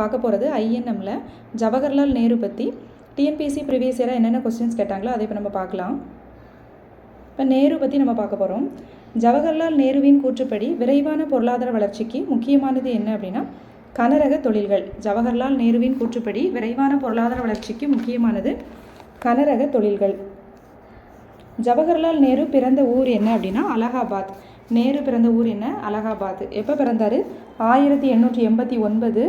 பார்க்க போகிறது ஐஎன்எம்மில் ஜவஹர்லால் நேரு பற்றி டிஎன்பிஎஸ்சி ப்ரீவியஸ் இயராக என்னென்ன கொஸ்டின்ஸ் கேட்டாங்களோ அதை இப்போ நம்ம பார்க்கலாம். இப்போ நேரு பற்றி நம்ம பார்க்க போகிறோம் ஜவஹர்லால் நேருவின் கூற்றுப்படி விரைவான பொருளாதார வளர்ச்சிக்கு முக்கியமானது என்ன அப்படின்னா கனரக தொழில்கள். ஜவஹர்லால் நேருவின் கூற்றுப்படி விரைவான பொருளாதார வளர்ச்சிக்கு முக்கியமானது கனரக தொழில்கள். ஜவஹர்லால் நேரு பிறந்த ஊர் என்ன அப்படின்னா அலகாபாத். நேரு பிறந்த ஊர் என்ன? அலகாபாத். எப்போ பிறந்தார்? ஆயிரத்தி எண்ணூற்றி எண்பத்தி ஒன்பது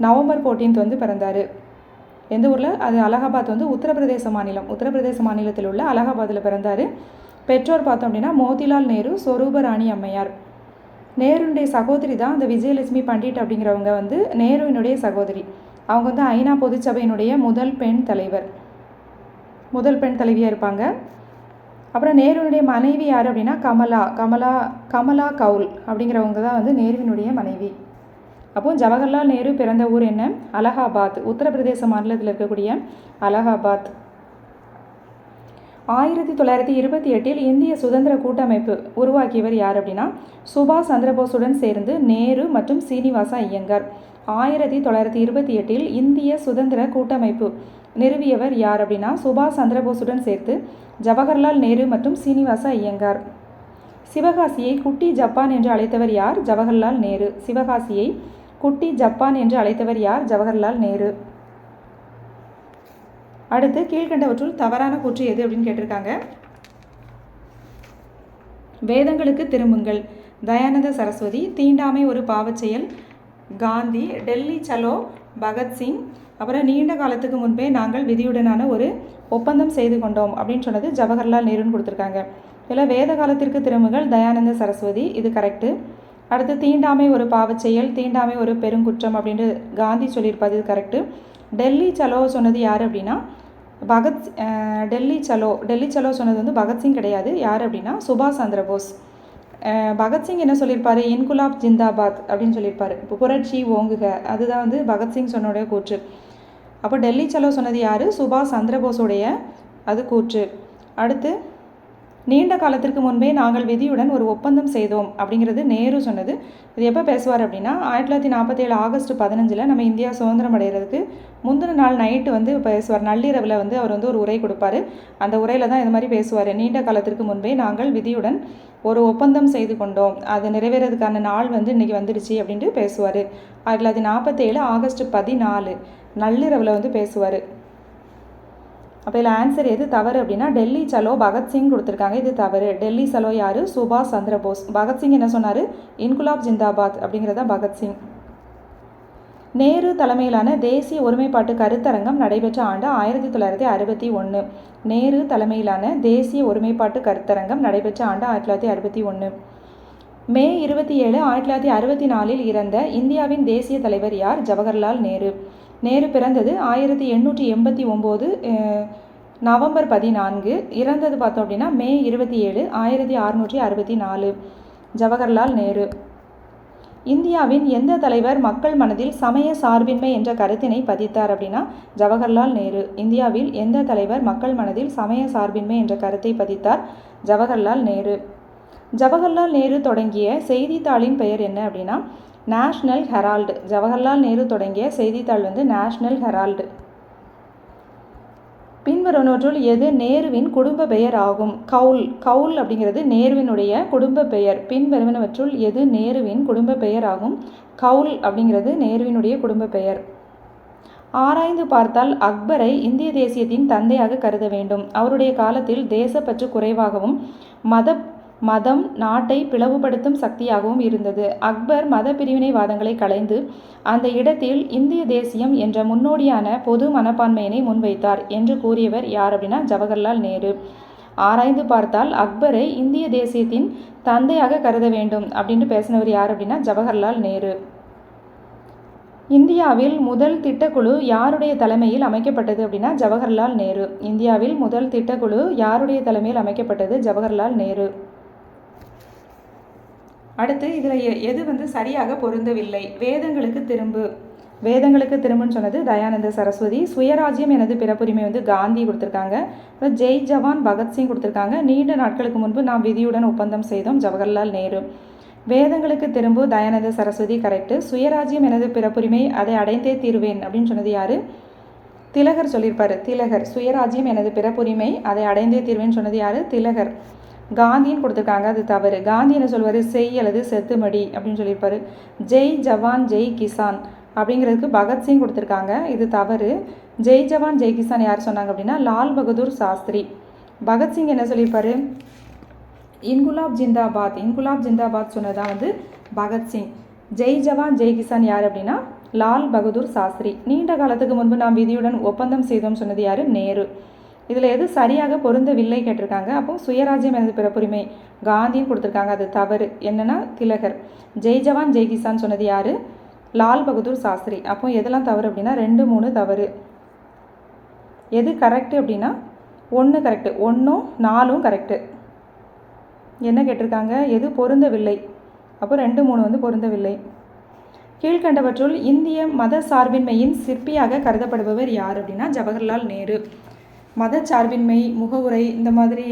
நவம்பர் ஃபோர்டீன்த் வந்து பிறந்தார். எந்த ஊரில்? அது அலகாபாத் வந்து உத்தரப்பிரதேச மாநிலம். உத்தரப்பிரதேச மாநிலத்தில் உள்ள அலகாபாத்தில் பிறந்தார். பெற்றோர் பார்த்தோம் அப்படின்னா மோதிலால் நேரு சொரூப ராணி அம்மையார். நேருனுடைய சகோதரி தான் அந்த விஜயலட்சுமி பண்டிட் அப்படிங்கிறவங்க வந்து நேருவினுடைய சகோதரி. அவங்க வந்து ஐநா பொதுச்சபையினுடைய முதல் பெண் தலைவர். முதல் பெண் தலைவியாக இருப்பாங்க. அப்புறம் நேருவினுடைய மனைவி யார் அப்படின்னா கமலா. கமலா கமலா கவுல் அப்படிங்கிறவங்க தான் வந்து நேருவினுடைய மனைவி. அப்போ ஜவஹர்லால் நேரு பிறந்த ஊர் என்ன? அலகாபாத். உத்தரப்பிரதேச மாநிலத்தில் இருக்கக்கூடிய அலகாபாத். ஆயிரத்தி தொள்ளாயிரத்தி இருபத்தி எட்டில் இந்திய சுதந்திர கூட்டமைப்பு உருவாக்கியவர் யார் அப்படின்னா சுபாஷ் சந்திரபோஸுடன் சேர்ந்து நேரு மற்றும் சீனிவாசா ஐயங்கார். ஆயிரத்தி தொள்ளாயிரத்தி இருபத்தி எட்டில் இந்திய சுதந்திர கூட்டமைப்பு நிறுவியவர் யார் அப்படின்னா சுபாஷ் சந்திரபோஸுடன் சேர்த்து ஜவஹர்லால் நேரு மற்றும் சீனிவாசா ஐயங்கார். சிவகாசியை குட்டி ஜப்பான் என்று அழைத்தவர் யார்? ஜவஹர்லால் நேரு. சிவகாசியை குட்டி ஜப்பான் என்று அழைத்தவர் யார்? ஜவஹர்லால் நேரு. அடுத்து கீழ்கண்டவற்றுள் தவறான கூற்று எது அப்படின்னு கேட்டிருக்காங்க. வேதங்களுக்கு திரும்புங்கள். தயானந்த சரஸ்வதி தீண்டாமை ஒரு பாவச்செயல் காந்தி டெல்லி சலோ பகத்சிங் அப்புறம் நீண்ட காலத்துக்கு முன்பே நாங்கள் விதியுடனான ஒரு ஒப்பந்தம் செய்து கொண்டோம் அப்படின்னு சொன்னது ஜவஹர்லால் நேருன்னு கொடுத்துருக்காங்க. இதில் வேத காலத்திற்கு திரும்புங்கள் தயானந்த சரஸ்வதி. இது கரெக்டு அடுத்து தீண்டாமை ஒரு பாவச் செயல் தீண்டாமை ஒரு பெருங்குற்றம் அப்படின்ட்டு காந்தி சொல்லியிருப்பது கரெக்டு டெல்லி சலோ சொன்னது யார் அப்படின்னா பகத் டெல்லி சலோ டெல்லி சலோ சொன்னது வந்து பகத்சிங் கிடையாது. யார் அப்படின்னா சுபாஷ் சந்திரபோஸ் பகத்சிங் என்ன சொல்லியிருப்பாரு? இன்குலாப் ஜிந்தாபாத் அப்படின்னு சொல்லியிருப்பாரு. புரட்சி ஓங்குக அதுதான் வந்து பகத்சிங் சொன்னோடைய கூற்று. அப்போ டெல்லி சலோ சொன்னது யார்? சுபாஷ் சந்திரபோஸுடைய அது கூற்று. அடுத்து நீண்ட காலத்திற்கு முன்பே நாங்கள் விதியுடன் ஒரு ஒப்பந்தம் செய்தோம் அப்படிங்கிறது நேரு சொன்னது. இது எப்போ பேசுவார் அப்படின்னா ஆயிரத்தி தொள்ளாயிரத்தி நாற்பத்தேழு ஆகஸ்ட் பதினஞ்சில் நம்ம இந்தியா சுதந்திரம் அடைகிறதுக்கு முந்தின நாள் நைட்டு வந்து பேசுவார். நள்ளிரவில் வந்து அவர் வந்து ஒரு உரை கொடுப்பார். அந்த உரையில் தான் இது மாதிரி பேசுவார். நீண்ட காலத்திற்கு முன்பே நாங்கள் விதியுடன் ஒரு ஒப்பந்தம் செய்து கொண்டோம். அது நிறைவேறதுக்கான நாள் வந்து இன்றைக்கி வந்துடுச்சு அப்படின்ட்டு பேசுவார். ஆயிரத்தி தொள்ளாயிரத்தி நாற்பத்தேழு ஆகஸ்ட் பதினாலு நள்ளிரவில் வந்து பேசுவார். அப்போ இதில் ஆன்சர் எது தவறு அப்படின்னா டெல்லி சலோ பகத்சிங் கொடுத்துருக்காங்க. இது தவறு. டெல்லி சலோ யார்? சுபாஷ் சந்திரபோஸ் பகத்சிங் என்ன சொன்னார்? இன்குலாப் ஜிந்தாபாத் அப்படிங்கிறதா பகத்சிங் நேரு தலைமையிலான தேசிய ஒருமைப்பாட்டு கருத்தரங்கம் நடைபெற்ற ஆண்டு ஆயிரத்தி தொள்ளாயிரத்தி அறுபத்தி ஒன்று நேரு தலைமையிலான தேசிய ஒருமைப்பாட்டு கருத்தரங்கம் நடைபெற்ற ஆண்டு ஆயிரத்தி தொள்ளாயிரத்தி அறுபத்தி ஒன்று மே இருபத்தி ஏழு ஆயிரத்தி தொள்ளாயிரத்தி அறுபத்தி நாலில் இறந்த இந்தியாவின் தேசிய தலைவர் யார்? ஜவஹர்லால் நேரு. நேரு பிறந்தது ஆயிரத்தி எண்ணூற்றி எண்பத்தி ஒம்பது நவம்பர் பதினான்கு. இறந்தது பார்த்தோம் அப்படின்னா மே இருபத்தி ஏழு ஆயிரத்தி அறுநூற்றி அறுபத்தி நாலு. ஜவஹர்லால் நேரு. இந்தியாவின் எந்த தலைவர் மக்கள் மனதில் சமய சார்பின்மை என்ற கருத்தினை பதித்தார் அப்படின்னா ஜவஹர்லால் நேரு. இந்தியாவில் எந்த தலைவர் மக்கள் மனதில் சமய சார்பின்மை என்ற கருத்தை பதித்தார்? ஜவஹர்லால் நேரு. ஜவஹர்லால் நேரு தொடங்கிய செய்தித்தாளின் பெயர் என்ன அப்படின்னா நேஷ்னல் ஹெரால்டு. ஜவஹர்லால் நேரு தொடங்கிய செய்தித்தாள் வந்து நேஷ்னல் ஹெரால்டு. பின்வருவனவற்றுள் எது நேருவின் குடும்ப பெயர் ஆகும்? கவுல். கவுல் அப்படிங்கிறது நேருவினுடைய குடும்ப பெயர். பின்வருவனவற்றுள் எது நேருவின் குடும்ப பெயர் ஆகும்? கவுல் அப்படிங்கிறது நேருவினுடைய குடும்ப பெயர். ஆராய்ந்து பார்த்தால் அக்பரை இந்திய தேசியத்தின் தந்தையாக கருத வேண்டும். அவருடைய காலத்தில் தேசப்பற்று குறைவாகவும் மத மதம் நாட்டை பிளவுபடுத்தும் சக்தியாகவும் இருந்தது. அக்பர் மத பிரிவினைவாதங்களை களைந்து அந்த இடத்தில் இந்திய தேசியம் என்ற முன்னோடியான பொது மனப்பான்மையினை முன்வைத்தார் என்று கூறியவர் யார் அப்படின்னா ஜவஹர்லால் நேரு. ஆராய்ந்து பார்த்தால் அக்பரை இந்திய தேசியத்தின் தந்தையாக கருத வேண்டும் அப்படின்னு பேசினவர் யார் அப்படின்னா ஜவஹர்லால் நேரு. இந்தியாவில் முதல் திட்டக்குழு யாருடைய தலைமையில் அமைக்கப்பட்டது அப்படின்னா ஜவஹர்லால் நேரு. இந்தியாவில் முதல் திட்டக்குழு யாருடைய தலைமையில் அமைக்கப்பட்டது? ஜவஹர்லால் நேரு. அடுத்து இதில் எது வந்து சரியாக பொருந்தவில்லை? வேதங்களுக்கு திரும்பு. வேதங்களுக்கு திரும்புன்னு சொன்னது தயானந்த சரஸ்வதி. சுயராஜ்யம் எனது பிறப்புரிமை வந்து காந்தி கொடுத்துருக்காங்க. அப்புறம் ஜெய் ஜவான் பகத்சிங் கொடுத்துருக்காங்க. நீண்ட நாட்களுக்கு முன்பு நாம் விதியுடன் ஒப்பந்தம் செய்தோம். ஜவஹர்லால் நேரு. வேதங்களுக்கு திரும்பு தயானந்த சரஸ்வதி கரெக்டு சுயராஜ்யம் எனது பிறப்புரிமை அதை அடைந்தே தீருவேன் அப்படின்னு சொன்னது யார்? திலகர் சொல்லியிருப்பார். திலகர். சுயராஜ்யம் எனது பிறப்புரிமை அதை அடைந்தே தீர்வேன்னு சொன்னது யார்? திலகர். காந்தின்னு கொடுத்துருக்காங்க அது தவறு. காந்தி என்ன சொல்வார் செய் அல்லது செத்துமடி அப்படின்னு சொல்லியிருப்பார். ஜெய் ஜவான் ஜெய் கிசான் அப்படிங்கிறதுக்கு பகத்சிங் கொடுத்துருக்காங்க. இது தவறு. ஜெய் ஜவான் ஜெய் கிசான் யார் சொன்னாங்க அப்படின்னா லால் பகதூர் சாஸ்திரி. பகத்சிங் என்ன சொல்லியிருப்பாரு? இன்குலாப் ஜிந்தாபாத். இன்குலாப் ஜிந்தாபாத் சொன்னதான் வந்து பகத்சிங் ஜெய் ஜவான் ஜெய் கிசான் யார் அப்படின்னா லால் பகதூர் சாஸ்திரி. நீண்ட காலத்துக்கு முன்பு நாம் விதியுடன் ஒப்பந்தம் செய்தோம் சொன்னது யார்? நேரு. இதில் எது சரியாக பொருந்தவில்லை கேட்டிருக்காங்க. அப்போ சுயராஜ்யம் எனது பிறப்புரிமை. காந்தின்னு கொடுத்துருக்காங்க. அது தவறு. என்னென்னா திலகர். ஜெய் ஜவான் ஜெய் கிசான் சொன்னது யார்? லால் பகதூர் சாஸ்திரி. அப்போ எதெல்லாம் தவறு அப்படின்னா ரெண்டு மூணு தவறு. எது கரெக்டு அப்படின்னா ஒன்று கரெக்டு ஒன்றும் நாலும் கரெக்டு என்ன கேட்டிருக்காங்க? எது பொருந்தவில்லை? அப்போ ரெண்டு மூணு வந்து பொருந்தவில்லை. கீழ்கண்டவற்றுள் இந்திய மத சார்பின்மையின் சிற்பியாக கருதப்படுபவர் யார் அப்படின்னா ஜவஹர்லால் நேரு. மதச்சார்பின்மை முகவுரை இந்த மாதிரி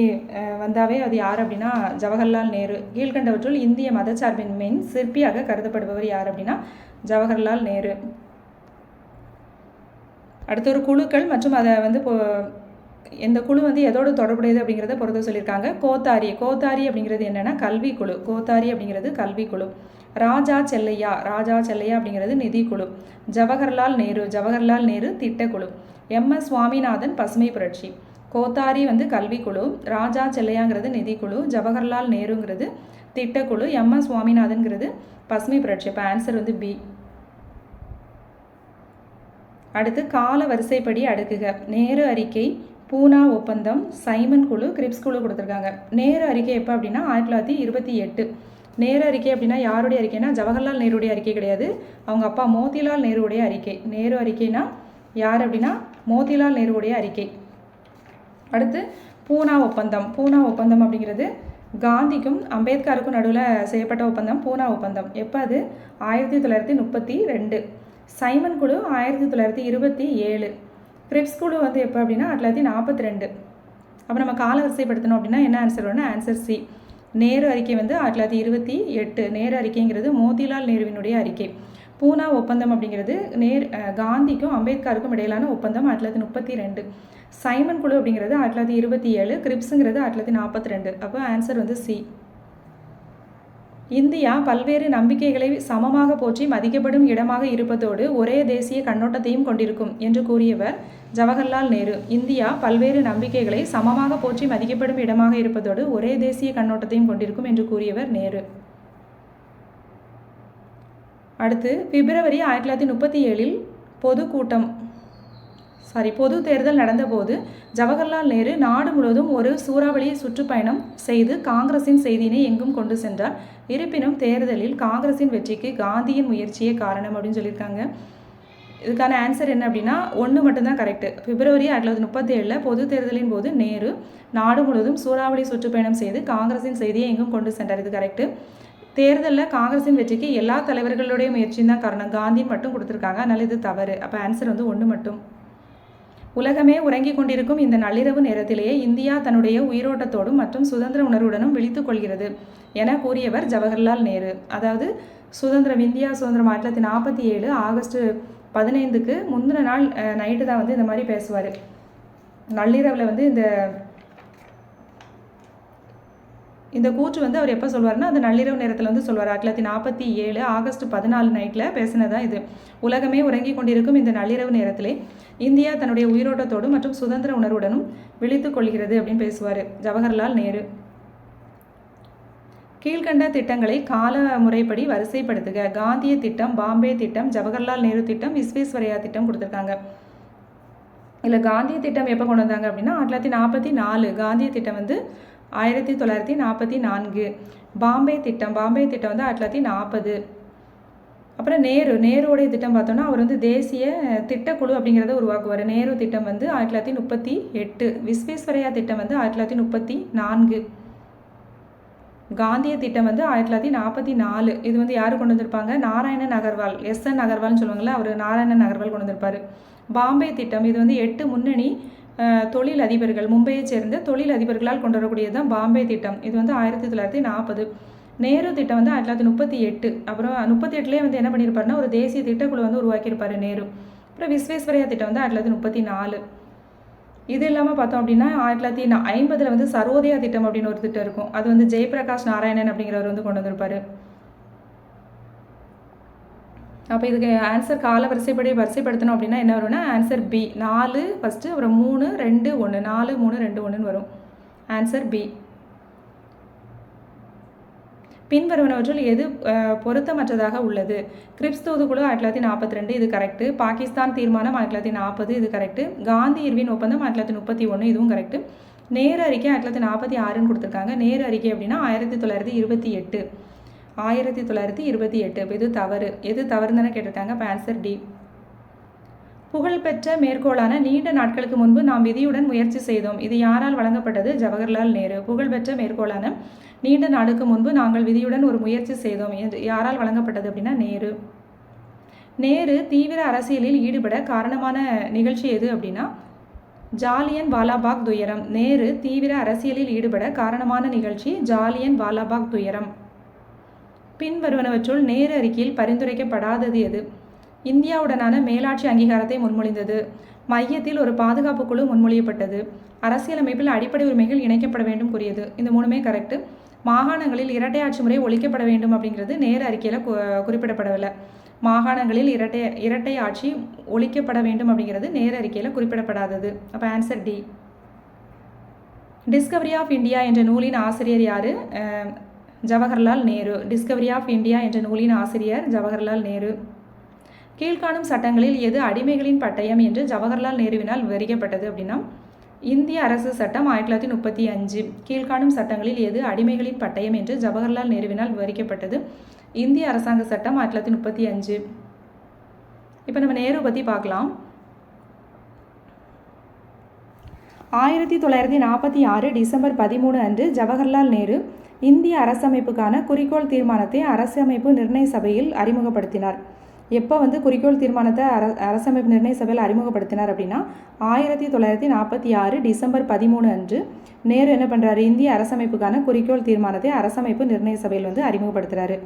வந்தாவே அது யார் அப்படின்னா ஜவஹர்லால் நேரு. கீழ்கண்டவற்றுள் இந்திய மதச்சார்பின்மையின் சிற்பியாக கருதப்படுபவர் யார் அப்படின்னா ஜவஹர்லால் நேரு. அடுத்து ஒரு குழுக்கள் மற்றும் அதை வந்து இப்போ இந்த குழு வந்து எதோடு தொடர்புடையது அப்படிங்கிறத பொறுத்த சொல்லியிருக்காங்க. கோத்தாரி. கோத்தாரி அப்படிங்கிறது என்னென்னா கல்வி குழு. கோத்தாரி அப்படிங்கிறது கல்வி குழு. ராஜா செல்லையா. ராஜா செல்லையா அப்படிங்கிறது நிதி குழு. ஜவஹர்லால் நேரு. ஜவஹர்லால் நேரு திட்டக்குழு எம்எஸ் சுவாமிநாதன் பசுமை புரட்சி. கோத்தாரி வந்து கல்விக்குழு ராஜா செல்லையாங்கிறது நிதிக்குழு ஜவஹர்லால் நேருங்கிறது திட்டக்குழு எம். எஸ். சுவாமிநாதன்கிறது பசுமை புரட்சி. இப்போ ஆன்சர் வந்து பி அடுத்து கால வரிசைப்படி அடுக்குக. நேரு அறிக்கை பூனா ஒப்பந்தம் சைமன் குழு கிரிப்ஸ் குழு கொடுத்துருக்காங்க. நேரு அறிக்கை எப்போ அப்படின்னா ஆயிரத்தி தொள்ளாயிரத்தி இருபத்தி எட்டு. நேரு அறிக்கை அப்படின்னா யாருடைய அறிக்கைனா ஜவஹர்லால் நேருடைய அறிக்கை கிடையாது. அவங்க அப்பா மோதிலால் நேருடைய அறிக்கை. நேரு அறிக்கைனா யார் அப்படின்னா மோதிலால் நேருடைய அறிக்கை. அடுத்து பூனா ஒப்பந்தம். பூனா ஒப்பந்தம் அப்படிங்கிறது காந்திக்கும் அம்பேத்கருக்கும் நடுவில் செய்யப்பட்ட ஒப்பந்தம் பூனா ஒப்பந்தம். எப்போ அது? ஆயிரத்தி தொள்ளாயிரத்தி முப்பத்தி ரெண்டு. சைமன் குழு ஆயிரத்தி தொள்ளாயிரத்தி இருபத்தி ஏழு. கிரிப்ஸ் குழு வந்து எப்போ அப்படின்னா ஆயிரத்தி தொள்ளாயிரத்தி நாற்பத்தி ரெண்டு. அப்போ நம்ம கால வரிசைப்படுத்தணும் அப்படின்னா என்ன ஆன்சர் வேணும் ஆன்சர் சி நேரு அறிக்கை வந்து ஆயிரத்தி தொள்ளாயிரத்தி இருபத்தி எட்டு. நேரு அறிக்கைங்கிறது மோதிலால் நேருவினுடைய அறிக்கை. பூனா ஒப்பந்தம் அப்படிங்கிறது நேர் காந்திக்கும் அம்பேத்கருக்கும் இடையிலான ஒப்பந்தம் ஆயிரத்தி தொள்ளாயிரத்தி முப்பத்தி ரெண்டு. சைமன் குழு அப்படிங்கிறது ஆயிரத்தி தொள்ளாயிரத்தி இருபத்தி ஏழு கிரிப்ஸுங்கிறது ஆயிரத்தி தொள்ளாயிரத்தி நாற்பத்தி ரெண்டு. அப்போ ஆன்சர் வந்து சி இந்தியா பல்வேறு நம்பிக்கைகளை சமமாக போற்றி மதிக்கப்படும் இடமாக இருப்பதோடு ஒரே தேசிய கண்ணோட்டத்தையும் கொண்டிருக்கும் என்று கூறியவர் ஜவஹர்லால் நேரு. இந்தியா பல்வேறு நம்பிக்கைகளை சமமாக போற்றி மதிக்கப்படும் இடமாக இருப்பதோடு ஒரே தேசிய கண்ணோட்டத்தையும் கொண்டிருக்கும் என்று கூறியவர் நேரு. அடுத்து பிப்ரவரி ஆயிரத்தி தொள்ளாயிரத்தி முப்பத்தி ஏழில் பொதுக்கூட்டம் சாரி பொது தேர்தல் நடந்தபோது ஜவஹர்லால் நேரு நாடு முழுவதும் ஒரு சூறாவளி சுற்றுப்பயணம் செய்து காங்கிரசின் செய்தியினை எங்கும் கொண்டு சென்றார். இருப்பினும் தேர்தலில் காங்கிரசின் வெற்றிக்கு காந்தியின் முயற்சியே காரணம் அப்படின்னு சொல்லியிருக்காங்க. இதுக்கான ஆன்சர் என்ன அப்படின்னா ஒன்று மட்டும்தான் கரெக்டு பிப்ரவரி ஆயிரத்தி தொள்ளாயிரத்தி முப்பத்தி ஏழில் பொது தேர்தலின் போது நேரு நாடு முழுவதும் சூறாவளி சுற்றுப்பயணம் செய்து காங்கிரசின் செய்தியை எங்கும் கொண்டு சென்றார். இது கரெக்டு தேர்தலில் காங்கிரஸின் வெற்றிக்கு எல்லா தலைவர்களுடைய முயற்சியும் தான் காரணம். காந்தின்னு மட்டும் கொடுத்துருக்காங்க. அதனால் இது தவறு. அப்போ ஆன்சர் வந்து ஒன்று மட்டும். உலகமே உறங்கிக் கொண்டிருக்கும் இந்த நள்ளிரவு நேரத்திலேயே இந்தியா தன்னுடைய உயிரோட்டத்தோடும் மற்றும் சுதந்திர உணர்வுடனும் விழித்துக் கொள்கிறது என கூறியவர் ஜவஹர்லால் நேரு. அதாவது சுதந்திரம் இந்தியா சுதந்திரம் ஆயிரத்தி தொள்ளாயிரத்தி நாற்பத்தி ஏழு ஆகஸ்ட் பதினைந்துக்கு முந்தின நாள் நைட்டு தான் வந்து இந்த மாதிரி பேசுவார். நள்ளிரவில் வந்து இந்த இந்த கூற்று வந்து அவர் எப்போ சொல்வார்னா அது நள்ளிரவு நேரத்தில் வந்து சொல்வார். ஆயிரத்தி தொள்ளாயிரத்தி நாற்பத்தி ஏழு ஆகஸ்ட் பதினாலு நைட்டில் பேசினதான் இது. உலகமே உறங்கிக் கொண்டிருக்கும் இந்த நள்ளிரவு நேரத்திலே இந்தியா தன்னுடைய உயிரோட்டத்தோடும் மற்றும் சுதந்திர உணர்வுடனும் விழித்துக் கொள்கிறது அப்படின்னு பேசுவார். ஜவஹர்லால் நேரு. கீழ்கண்ட திட்டங்களை கால முறைப்படி வரிசைப்படுத்துக. காந்திய திட்டம் பாம்பே திட்டம் ஜவஹர்லால் நேரு திட்டம் விஸ்வேஸ்வரையா திட்டம் கொடுத்துருக்காங்க. இல்லை காந்திய திட்டம் எப்போ கொண்டு வந்தாங்க அப்படின்னா ஆயிரத்தி தொள்ளாயிரத்தி நாற்பத்தி நாலு. காந்திய திட்டம் வந்து ஆயிரத்தி தொள்ளாயிரத்தி நாற்பத்தி நான்கு. பாம்பே திட்டம் பாம்பே திட்டம் வந்து ஆயிரத்தி தொள்ளாயிரத்தி நாற்பது. அப்புறம் நேரு நேருடைய திட்டம் பார்த்தோன்னா அவர் வந்து தேசிய திட்டக்குழு அப்படிங்கிறத உருவாக்குவார். நேரு திட்டம் வந்து ஆயிரத்தி தொள்ளாயிரத்தி முப்பத்தி எட்டு. விஸ்வேஸ்வரையா திட்டம் வந்து ஆயிரத்தி தொள்ளாயிரத்தி முப்பத்தி நான்கு. காந்திய திட்டம் வந்து ஆயிரத்தி தொள்ளாயிரத்தி நாற்பத்தி நாலு. இது வந்து யார் கொண்டு வந்திருப்பாங்க? நாராயணன் அகர்வால் எஸ் என் அகர்வால்னு சொல்லுவாங்கள்ல அவர் நாராயணன் அகர்வால் கொண்டு வந்திருப்பார். பாம்பே திட்டம் இது வந்து எட்டு முன்னணி தொழில் அதிபர்கள் மும்பையைச் சேர்ந்த தொழில் அதிபர்களால் கொண்டு வரக்கூடியது தான் பாம்பே திட்டம். இது வந்து ஆயிரத்தி தொள்ளாயிரத்தி நாற்பது. நேரு திட்டம் வந்து ஆயிரத்தி தொள்ளாயிரத்தி முப்பத்தி எட்டு. அப்புறம் முப்பத்தி எட்டுலேயே வந்து என்ன பண்ணியிருப்பாருன்னா ஒரு தேசிய திட்டக்குழு வந்து உருவாக்கியிருப்பார் நேரு. அப்புறம் விஸ்வேஸ்வரையா திட்டம் வந்து ஆயிரத்தி தொள்ளாயிரத்தி முப்பத்தி நாலு. இது இல்லாமல் பார்த்தோம் அப்படின்னா ஆயிரத்தி தொள்ளாயிரத்தி நா- ஐம்பதுல வந்து சர்வோதயா திட்டம் அப்படின்னு ஒரு திட்டம் இருக்கும். அது வந்து ஜெயபிரகாஷ் நாராயணன் அப்படிங்கிறவர் வந்து கொண்டு வந்திருப்பார். அப்போ இதுக்கு ஆன்சர் கால வரிசைப்படி வரிசைப்படுத்தணும் அப்படின்னா என்ன வரும்னா ஆன்சர் பி நாலு ஃபஸ்ட்டு அப்புறம் மூணு ரெண்டு ஒன்று நாலு மூணு ரெண்டு ஒன்றுன்னு வரும். ஆன்சர் பி பின்வருவனவற்றுள் எது பொருத்தமற்றதாக உள்ளது? கிரிப்ஸ் தூதுக்குழு ஆயிரத்தி தொள்ளாயிரத்தி நாற்பத்தி ரெண்டு இது கரெக்டு பாகிஸ்தான் தீர்மானம் ஆயிரத்தி தொள்ளாயிரத்தி நாற்பது இது கரெக்டு காந்தி இர்வின் ஒப்பந்தம் ஆயிரத்தி தொள்ளாயிரத்தி முப்பத்தி ஒன்று இதுவும் கரெக்டு நேரு அறிக்கை ஆயிரத்தி தொள்ளாயிரத்தி நாற்பத்தி ஆறுன்னு கொடுத்துருக்காங்க. நேரு அறிக்கை அப்படின்னா ஆயிரத்தி தொள்ளாயிரத்தி இருபத்தி எட்டு. ஆயிரத்தி தொள்ளாயிரத்தி இருபத்தி எட்டு. இப்போ இது தவறு. எது தவறுன்னு கேட்டிருக்காங்க? இப்போ ஆன்சர் டி புகழ்பெற்ற மேற்கோளான நீண்ட நாட்களுக்கு முன்பு நாம் விதியுடன் முயற்சி செய்தோம். இது யாரால் வழங்கப்பட்டது? ஜவஹர்லால் நேரு. புகழ்பெற்ற மேற்கோளான நீண்ட நாளுக்கு முன்பு நாங்கள் விதியுடன் ஒரு முயற்சி செய்தோம். என்று யாரால் வழங்கப்பட்டது அப்படின்னா நேரு. நேரு தீவிர அரசியலில் ஈடுபட காரணமான நிகழ்ச்சி எது அப்படின்னா ஜாலியன் வாலாபாக் துயரம். நேரு தீவிர அரசியலில் ஈடுபட காரணமான நிகழ்ச்சி ஜாலியன் வாலாபாக் துயரம். பின்வருவனவற்றுள் நேரு அறிக்கையில் பரிந்துரைக்கப்படாதது எது? இந்தியாவுடனான மேலாட்சி அங்கீகாரத்தை முன்மொழிந்தது. மையத்தில் ஒரு பாதுகாப்பு குழு முன்மொழியப்பட்டது. அரசியலமைப்பில் அடிப்படை உரிமைகள் இணைக்கப்பட வேண்டும் கூறியது. இந்த மூணுமே கரெக்டு மாகாணங்களில் இரட்டை ஆட்சி முறை ஒழிக்கப்பட வேண்டும் அப்படிங்கிறது நேர அறிக்கையில் குறிப்பிடப்படவில்லை. மாகாணங்களில் இரட்டை இரட்டை ஆட்சி ஒழிக்கப்பட வேண்டும் அப்படிங்கிறது நேர அறிக்கையில் குறிப்பிடப்படாதது. அப்போ answer the discovery of India என்ற நூலின் ஆசிரியர் யார்? Jawaharlal Nehru discovery of India என்ற நூலின் ஆசிரியர் ஜவஹர்லால் நேரு. கீழ்காணும் சட்டங்களில் எது அடிமைகளின் பட்டயம் என்று ஜவஹர்லால் நேருவினால் விவரிக்கப்பட்டது அப்படின்னா இந்திய அரசு சட்டம் ஆயிரத்தி தொள்ளாயிரத்தி முப்பத்தி அஞ்சு. கீழ்காணும் சட்டங்களில் எது அடிமைகளின் பட்டயம் என்று ஜவஹர்லால் நேருவினால் விவரிக்கப்பட்டது? இந்திய அரசாங்க சட்டம் ஆயிரத்தி தொள்ளாயிரத்தி முப்பத்தி அஞ்சு. இப்போ நம்ம நேரு பற்றி பார்க்கலாம். ஆயிரத்தி தொள்ளாயிரத்தி நாற்பத்தி ஆறு டிசம்பர் பதிமூணு அன்று ஜவஹர்லால் நேரு இந்திய அரசமைப்புக்கான குறிக்கோள் தீர்மானத்தை அரசமைப்பு நிர்ணய சபையில் அறிமுகப்படுத்தினார். எப்போ வந்து குறிக்கோள் தீர்மானத்தை அர அரசமைப்பு நிர்ணய சபையில் அறிமுகப்படுத்தினார் அப்படின்னா ஆயிரத்தி தொள்ளாயிரத்தி நாற்பத்தி ஆறு டிசம்பர் பதிமூணு அன்று நேரு என்ன பண்ணுறாரு இந்திய அரசமைப்புக்கான குறிக்கோள் தீர்மானத்தை அரசமைப்பு நிர்ணய சபையில் வந்து அறிமுகப்படுத்துகிறாரு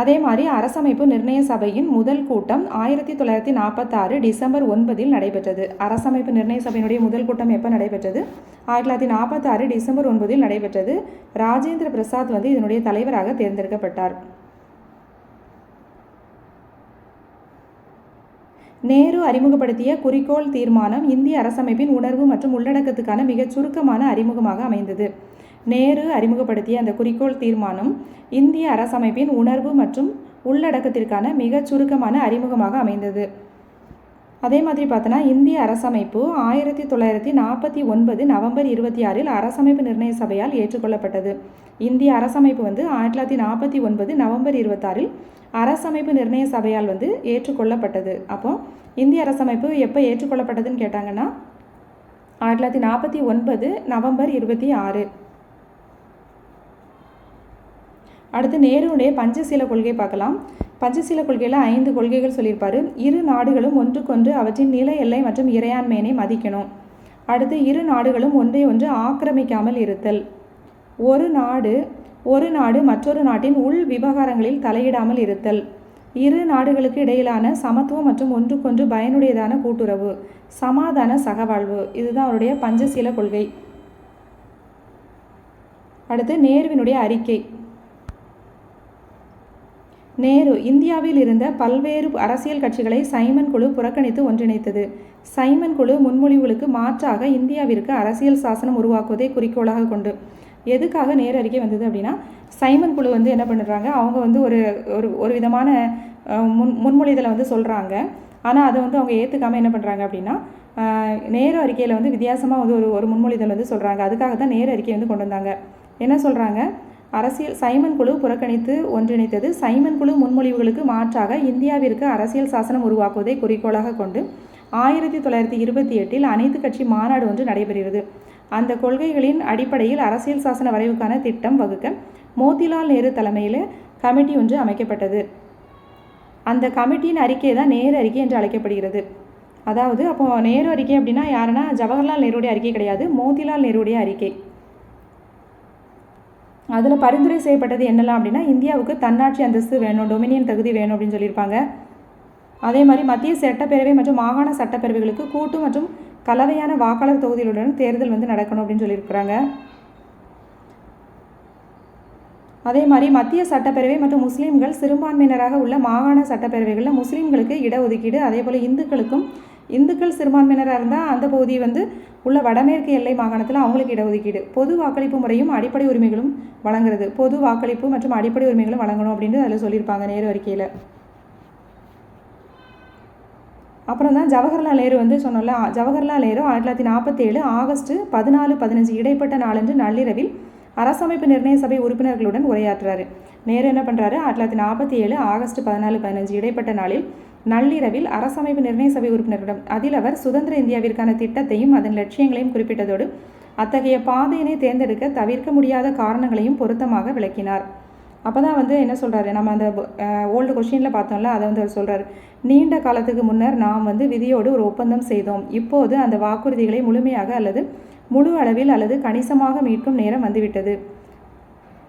அதே மாதிரி அரசமைப்பு நிர்ணய சபையின் முதல் கூட்டம் ஆயிரத்தி தொள்ளாயிரத்தி நாற்பத்தாறு டிசம்பர் ஒன்பதில் நடைபெற்றது. அரசமைப்பு நிர்ணய சபையினுடைய முதல் கூட்டம் எப்போ நடைபெற்றது? ஆயிரத்தி தொள்ளாயிரத்தி நாற்பத்தாறு டிசம்பர் ஒன்பதில் நடைபெற்றது. ராஜேந்திர பிரசாத் வந்து இதனுடைய தலைவராக தேர்ந்தெடுக்கப்பட்டார். நேரு அறிமுகப்படுத்திய குறிக்கோள் தீர்மானம் இந்திய அரசமைப்பின் உணர்வு மற்றும் உள்ளடக்கத்துக்கான மிகச் சுருக்கமான அறிமுகமாக அமைந்தது. நேரு அறிமுகப்படுத்திய அந்த குறிக்கோள் தீர்மானம் இந்திய அரசமைப்பின் உணர்வு மற்றும் உள்ளடக்கத்திற்கான மிகச் சுருக்கமான அறிமுகமாக அமைந்தது. அதே மாதிரி பார்த்தோன்னா இந்திய அரசமைப்பு ஆயிரத்தி தொள்ளாயிரத்தி நாற்பத்தி ஒன்பது நவம்பர் இருபத்தி ஆறில் அரசமைப்பு நிர்ணய சபையால் ஏற்றுக்கொள்ளப்பட்டது. இந்திய அரசமைப்பு வந்து ஆயிரத்தி தொள்ளாயிரத்தி நாற்பத்தி ஒன்பது நவம்பர் இருபத்தாறில் அரசமைப்பு நிர்ணய சபையால் வந்து ஏற்றுக்கொள்ளப்பட்டது. அப்போ இந்திய அரசமைப்பு எப்போ ஏற்றுக்கொள்ளப்பட்டதுன்னு கேட்டாங்கன்னா ஆயிரத்தி தொள்ளாயிரத்தி நாற்பத்தி ஒன்பது நவம்பர் இருபத்தி ஆறு. அடுத்து நேருடைய பஞ்சசீல கொள்கை பார்க்கலாம். பஞ்சசீல கொள்கையில் ஐந்து கொள்கைகள் சொல்லியிருப்பார். இரு நாடுகளும் ஒன்றுக்கொன்று அவற்றின் நில எல்லை மற்றும் இறையாண்மையினை மதிக்கணும். அடுத்து இரு நாடுகளும் ஒன்றை ஒன்று ஆக்கிரமிக்காமல் இருத்தல். ஒரு நாடு ஒரு நாடு மற்றொரு நாட்டின் உள் விவகாரங்களில் தலையிடாமல் இருத்தல். இரு நாடுகளுக்கு இடையிலான சமத்துவம் மற்றும் ஒன்றுக்கொன்று பயனுடையதான கூட்டுறவு சமாதான சகவாழ்வு. இதுதான் அவருடைய பஞ்சசீல கொள்கை. அடுத்து நேருவினுடைய அறிக்கை. நேரு இந்தியாவில் இருந்த பல்வேறு அரசியல் கட்சிகளை சைமன் குழு புறக்கணித்து ஒன்றிணைத்தது. சைமன் குழு முன்மொழிவுகளுக்கு மாற்றாக இந்தியாவிற்கு அரசியல் சாசனம் உருவாக்குவதை குறிக்கோளாக கொண்டு எதுக்காக நேரு அறிக்கை வந்தது அப்படின்னா சைமன் குழு வந்து என்ன பண்ணுறாங்க அவங்க வந்து ஒரு ஒரு ஒரு விதமான முன் முன்மொழிதலை வந்து சொல்கிறாங்க ஆனால் அதை வந்து அவங்க ஏற்றுக்காமல் என்ன பண்ணுறாங்க அப்படின்னா நேரு அறிக்கையில் வந்து வித்தியாசமாக வந்து ஒரு ஒரு முன்மொழிதல் வந்து சொல்கிறாங்க அதுக்காக தான் நேரு அறிக்கை வந்து கொண்டு வந்தாங்க. என்ன சொல்கிறாங்க அரசியல் சைமன் குழு புறக்கணித்து ஒன்றிணைத்தது. சைமன் குழு முன்மொழிவுகளுக்கு மாற்றாக இந்தியாவிற்கு அரசியல் சாசனம் உருவாக்குவதை குறிக்கோளாக கொண்டு ஆயிரத்தி தொள்ளாயிரத்தி இருபத்தி எட்டில் அனைத்து கட்சி மாநாடு ஒன்று நடைபெறுகிறது. அந்த கொள்கைகளின் அடிப்படையில் அரசியல் சாசன வரைவுக்கான திட்டம் வகுக்க மோதிலால் நேரு தலைமையில் கமிட்டி ஒன்று அமைக்கப்பட்டது. அந்த கமிட்டியின் அறிக்கை தான் நேரு அறிக்கை என்று அழைக்கப்படுகிறது. அதாவது அப்போது நேரு அறிக்கை அப்படின்னா யாருன்னா ஜவஹர்லால் நேருடைய அறிக்கை கிடையாது. மோதிலால் நேருடைய அறிக்கை. அதில் பரிந்துரை செய்யப்பட்டது என்னலாம் அப்படின்னா இந்தியாவுக்கு தன்னாட்சி அந்தஸ்து வேணும் டொமினியன் தகுதி வேணும் அப்படின்னு சொல்லியிருப்பாங்க. அதே மாதிரி மத்திய சட்டப்பேரவை மற்றும் மாகாண சட்டப்பேரவைகளுக்கு கூட்டு மற்றும் கலவையான வாக்காளர் தொகுதிகளுடன் தேர்தல் வந்து நடக்கணும் அப்படின்னு சொல்லியிருக்கிறாங்க. அதே மாதிரி மத்திய சட்டப்பேரவை மற்றும் முஸ்லீம்கள் சிறுபான்மையினராக உள்ள மாகாண சட்டப்பேரவைகளில் முஸ்லீம்களுக்கு இடஒதுக்கீடு அதே போல் இந்துக்களுக்கும் இந்துக்கள் சிறுபான்மையினராக இருந்தால் அந்த பகுதி வந்து உள்ள வடமேற்கு எல்லை மாகாணத்தில் அவங்களுக்கு இடஒதுக்கீடு. பொது வாக்களிப்பு முறையும் அடிப்படை உரிமைகளும் வழங்குறது. பொது வாக்களிப்பு மற்றும் அடிப்படை உரிமைகளும் வழங்கணும் அப்படின்னு அதில் சொல்லியிருப்பாங்க நேரு அறிக்கையில். அப்புறம் தான் ஜவஹர்லால் நேரு வந்து சொன்னோம்ல ஜவஹர்லால் நேரு ஆயிரத்தி தொள்ளாயிரத்தி நாற்பத்தேழு ஆகஸ்ட் பதினாலு பதினஞ்சு இடைப்பட்ட நாளன்று நள்ளிரவில் அரசமைப்பு நிர்ணய சபை உறுப்பினர்களுடன் உரையாற்றுறாரு. நேரு என்ன பண்ணுறாரு ஆயிரத்தி தொள்ளாயிரத்தி நாற்பத்தி ஏழு ஆகஸ்ட் பதினாலு பதினஞ்சு இடைப்பட்ட நாளில் நள்ளிரவில் அரசமைப்பு நிர்ணய சபை உறுப்பினர்களிடம் அதில் அவர் சுதந்திர இந்தியாவிற்கான திட்டத்தையும் அதன் லட்சியங்களையும் குறிப்பிட்டதோடு அத்தகைய பாதையினை தேர்ந்தெடுக்க தவிர்க்க முடியாத காரணங்களையும் பொருத்தமாக விளக்கினார். அப்போ தான் வந்து என்ன சொல்கிறாரு நம்ம அந்த ஓல்டு கொஷினில் பார்த்தோம்ல அதை வந்து அவர் சொல்கிறார் நீண்ட காலத்துக்கு முன்னர் நாம் வந்து விதியோடு ஒரு ஒப்பந்தம் செய்தோம். இப்போது அந்த வாக்குறுதிகளை முழுமையாக அல்லது முழு அளவில் அல்லது கணிசமாக மீட்கும் நேரம் வந்துவிட்டது.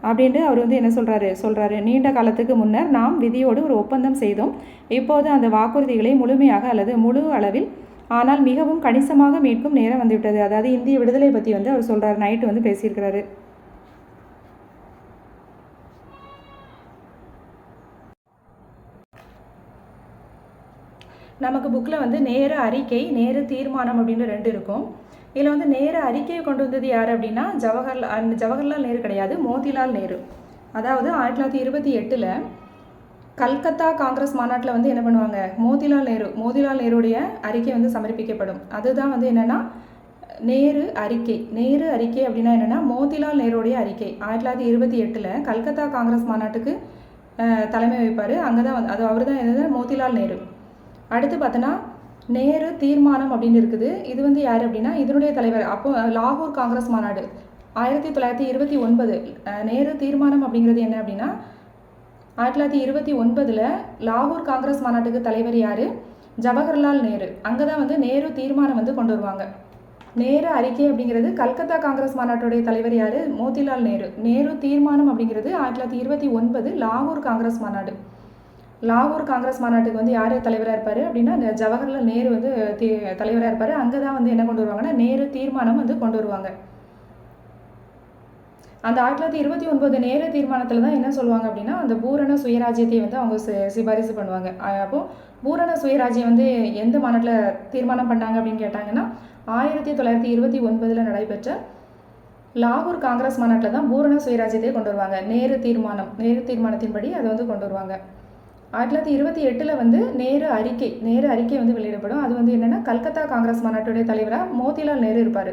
அப்படின்ட்டு அவர் வந்து என்ன சொல்கிறாரு சொல்கிறாரு நீண்ட காலத்துக்கு முன்னர் நாம் விதியோடு ஒரு ஒப்பந்தம் செய்தோம். இப்போது அந்த வாக்குறுதிகளை முழுமையாக அல்லது முழு அளவில் ஆனால் மிகவும் கணிசமாக மீட்கும் நேரம் வந்துவிட்டது. அதாவது இந்திய விடுதலை பற்றி வந்து அவர் சொல்கிறார் நைட்டு வந்து பேசியிருக்கிறாரு. நமக்கு புக்கில் வந்து நேர அறிக்கை நேரு தீர்மானம் அப்படின்னு ரெண்டு இருக்கும். இதில் வந்து நேர அறிக்கையை கொண்டு வந்தது யார் அப்படின்னா ஜவஹர்லால் ஜவஹர்லால் நேரு கிடையாது மோதிலால் நேரு. அதாவது ஆயிரத்தி தொள்ளாயிரத்தி இருபத்தி எட்டில் கல்கத்தா காங்கிரஸ் மாநாட்டில் வந்து என்ன பண்ணுவாங்க? மோதிலால் நேரு மோதிலால் நேருடைய அறிக்கை வந்து சமர்ப்பிக்கப்படும். அதுதான் வந்து என்னென்னா நேரு அறிக்கை. நேரு அறிக்கை அப்படின்னா என்னென்னா மோதிலால் நேருடைய அறிக்கை. ஆயிரத்தி தொள்ளாயிரத்தி இருபத்தி எட்டில் கல்கத்தா காங்கிரஸ் மாநாட்டுக்கு தலைமை வைப்பார் அங்கே தான் வந்து அது அவர் தான் என்னது? மோதிலால் நேரு. அடுத்து பார்த்தோன்னா நேரு தீர்மானம் அப்படின்னு இருக்குது. இது வந்து யார் அப்படின்னா இதனுடைய தலைவர் அப்போ லாகூர் காங்கிரஸ் மாநாடு ஆயிரத்தி தொள்ளாயிரத்தி இருபத்தி ஒன்பது நேரு தீர்மானம் அப்படிங்கிறது என்ன அப்படின்னா ஆயிரத்தி தொள்ளாயிரத்தி இருபத்தி ஒன்பதில் லாகூர் காங்கிரஸ் மாநாட்டுக்கு தலைவர் யார்? ஜவஹர்லால் நேரு. அங்கே தான் வந்து நேரு தீர்மானம் வந்து கொண்டு வருவாங்க. நேரு அறிக்கை அப்படிங்கிறது கல்கத்தா காங்கிரஸ் மாநாட்டுடைய தலைவர் யார்? மோதிலால் நேரு. நேரு தீர்மானம் அப்படிங்கிறது ஆயிரத்தி தொள்ளாயிரத்தி இருபத்தி ஒன்பது லாகூர் காங்கிரஸ் மாநாடு. லாகூர் காங்கிரஸ் மாநாட்டுக்கு வந்து யார் தலைவராக இருப்பார் அப்படின்னா ஜவஹர்லால் நேரு வந்து தீ தலைவராக இருப்பார். அங்கே தான் வந்து என்ன கொண்டு வருவாங்கன்னா நேரு தீர்மானம் வந்து கொண்டு வருவாங்க. அந்த ஆயிரத்தி தொள்ளாயிரத்தி இருபத்தி ஒன்பது நேரு தீர்மானத்தில் தான் என்ன சொல்லுவாங்க அப்படின்னா அந்த பூரண சுயராஜ்யத்தை வந்து அவங்க சிபாரிசு பண்ணுவாங்க. அப்போது பூரண சுயராஜ்யம் வந்து எந்த மாநாட்டில் தீர்மானம் பண்ணாங்க அப்படின்னு கேட்டாங்கன்னா ஆயிரத்தி தொள்ளாயிரத்தி இருபத்தி ஒன்பதில் நடைபெற்ற லாகூர் காங்கிரஸ் மாநாட்டில் தான் பூரண சுயராஜ்யத்தை கொண்டு வருவாங்க. நேரு தீர்மானம் நேரு தீர்மானத்தின்படி அதை வந்து கொண்டு வருவாங்க. ஆயிரத்தி தொள்ளாயிரத்தி இருபத்தி எட்டில் வந்து நேரு அறிக்கை நேரு அறிக்கை வந்து வெளியிடப்படும். அது வந்து என்னென்னா கல்கத்தா காங்கிரஸ் மாநாட்டுடைய தலைவராக மோதிலால் நேரு இருப்பார்.